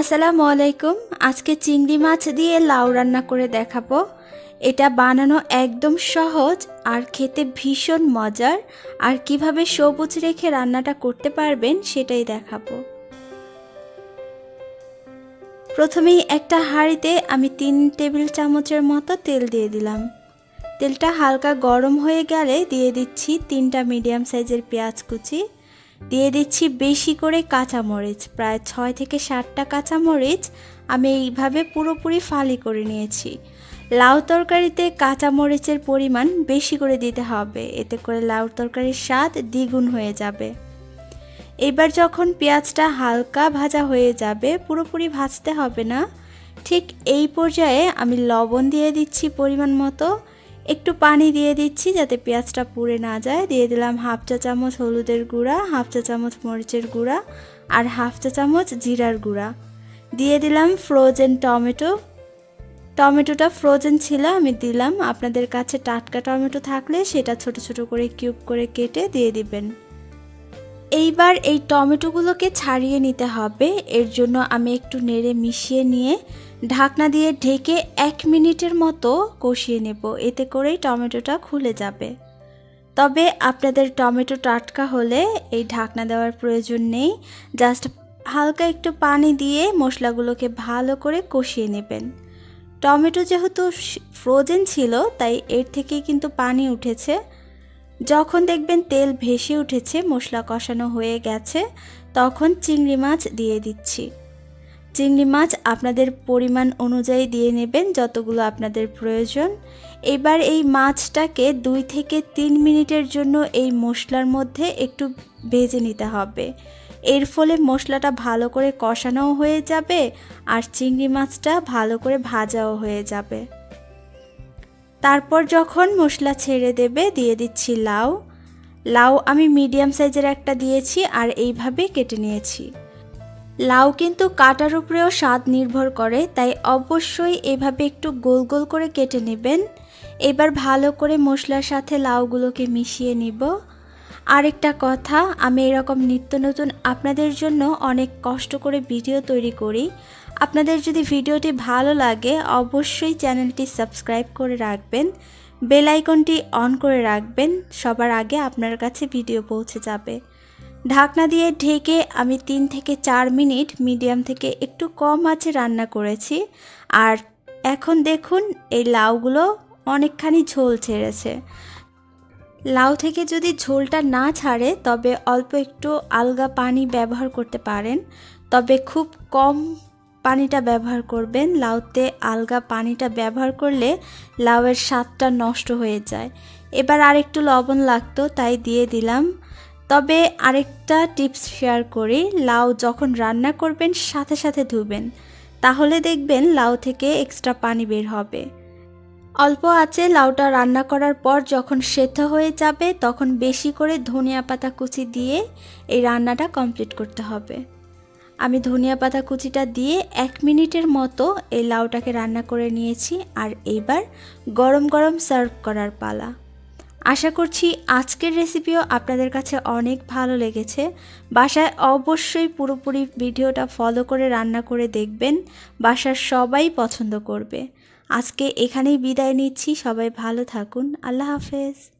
আসসালামু আলাইকুম। আজকে চিংড়ি মাছ দিয়ে লাউ রান্না করে দেখাবো। এটা বানানো একদম সহজ আর খেতে ভীষণ মজার। আর কীভাবে সবুজ রেখে রান্নাটা করতে পারবেন সেটাই দেখাবো। প্রথমেই একটা হাঁড়িতে আমি তিন টেবিল চামচের মতো তেল দিয়ে দিলাম। তেলটা হালকা গরম হয়ে গেলে দিয়ে দিচ্ছি তিনটা মিডিয়াম সাইজের পেঁয়াজ কুচি। দিয়ে দিচ্ছি বেশি করে কাঁচামরিচ, প্রায় ছয় থেকে সাতটা কাঁচামরিচ আমি এইভাবে পুরোপুরি ফালি করে নিয়েছি। লাউ তরকারিতে কাঁচামরিচের পরিমাণ বেশি করে দিতে হবে, এতে করে লাউ তরকারির স্বাদ দ্বিগুণ হয়ে যাবে। এবার যখন পেঁয়াজটা হালকা ভাজা হয়ে যাবে, পুরোপুরি ভাজতে হবে না, ঠিক এই পর্যায়ে আমি লবণ দিয়ে দিচ্ছি পরিমাণ মতো। একটু পানি দিয়ে দিচ্ছি যাতে পেঁয়াজটা পুড়ে না যায়। দিয়ে দিলাম হাফ চা চামচ হলুদের গুঁড়া, হাফ চা চামচ মরিচের গুঁড়া আর হাফ চা চামচ জিরার গুঁড়া। দিয়ে দিলাম ফ্রোজেন টমেটো। টমেটোটা ফ্রোজেন ছিল, আমি দিলাম। আপনাদের কাছে টাটকা টমেটো থাকলে সেটা ছোট ছোট করে কিউব করে কেটে দিয়ে দিবেন। এইবার এই টমেটোগুলোকে ছাড়িয়ে নিতে হবে। এর জন্য আমি একটু নেড়ে মিশিয়ে নিয়ে ঢাকনা দিয়ে ঢেকে এক মিনিটের মতো কষিয়ে নেব। এতে করেই টমেটোটা খুলে যাবে। তবে আপনাদের টমেটো টাটকা হলে এই ঢাকনা দেওয়ার প্রয়োজন নেই। জাস্ট হালকা একটু পানি দিয়ে মশলাগুলোকে ভালো করে কষিয়ে নেবেন। টমেটো যেহেতু ফ্রোজেন ছিল, তাই এর থেকেই কিন্তু পানি উঠেছে। যখন দেখবেন তেল ভেসে উঠেছে, মশলা কষানো হয়ে গেছে, তখন চিংড়ি মাছ দিয়ে দিচ্ছি। চিংড়ি মাছ আপনাদের পরিমাণ অনুযায়ী দিয়ে নেবেন যতগুলো আপনাদের প্রয়োজন। এবার এই মাছটাকে দুই থেকে তিন মিনিটের জন্য এই মশলার মধ্যে একটু ভেজে নিতে হবে। এর ফলে মশলাটা ভালো করে কষানোও হয়ে যাবে আর চিংড়ি মাছটা ভালো করে ভাজাও হয়ে যাবে। তারপর যখন মশলা ছেড়ে দেবে, দিয়ে দিচ্ছি লাউ। লাউ আমি মিডিয়াম সাইজের একটা দিয়েছি আর এইভাবে কেটে নিয়েছি। লাউ কিন্তু কাটার উপরেও স্বাদ নির্ভর করে, তাই অবশ্যই এভাবে একটু গোল গোল করে কেটে নেবেন। এবার ভালো করে মশলার সাথে লাউগুলোকে মিশিয়ে নিব। আরেকটা কথা, আমি এরকম নিত্য নতুন আপনাদের জন্য অনেক কষ্ট করে ভিডিও তৈরি করি। আপনাদের যদি ভিডিওটি ভালো লাগে, অবশ্যই চ্যানেলটি সাবস্ক্রাইব করে রাখবেন, বেল আইকনটি অন করে রাখবেন, সবার আগে আপনার কাছে ভিডিও পৌঁছে যাবে। ঢাকনা দিয়ে ঢেকে আমি তিন থেকে চার মিনিট মিডিয়াম থেকে একটু কম আঁচে রান্না করেছি। আর এখন দেখুন, এই লাউগুলো অনেকখানি ঝোল ছেড়েছে। লাউ থেকে যদি ঝোলটা না ছাড়ে, তবে অল্প একটু আলগা পানি ব্যবহার করতে পারেন। তবে খুব কম পানিটা ব্যবহার করবেন। লাউতে আলগা পানিটা ব্যবহার করলে লাউয়ের স্বাদটা নষ্ট হয়ে যায়। এবার আরেকটু লবণ লাগতো, তাই দিয়ে দিলাম। তবে আরেকটা টিপস শেয়ার করি, লাউ যখন রান্না করবেন সাথে সাথে ধুবেন, তাহলে দেখবেন লাউ থেকে এক্সট্রা পানি বের হবে। অল্প আছে লাউটা রান্না করার পর যখন সেদ্ধ হয়ে যাবে, তখন বেশি করে ধনিয়া পাতা কুচি দিয়ে এই রান্নাটা কমপ্লিট করতে হবে। আমি ধনিয়া পাতা কুচিটা দিয়ে এক মিনিটের মতো এই লাউটাকে রান্না করে নিয়েছি আর এইবার গরম গরম সার্ভ করার পালা। আশা করছি আজকের রেসিপিও আপনাদের কাছে অনেক ভালো লেগেছে। বাসায় অবশ্যই পুরোপুরি ভিডিওটা ফলো করে রান্না করে দেখবেন। বাসার সবাই পছন্দ করবে। আজকে এখানেই বিদায় নিচ্ছি। সবাই ভালো থাকুন। আল্লাহ হাফেজ।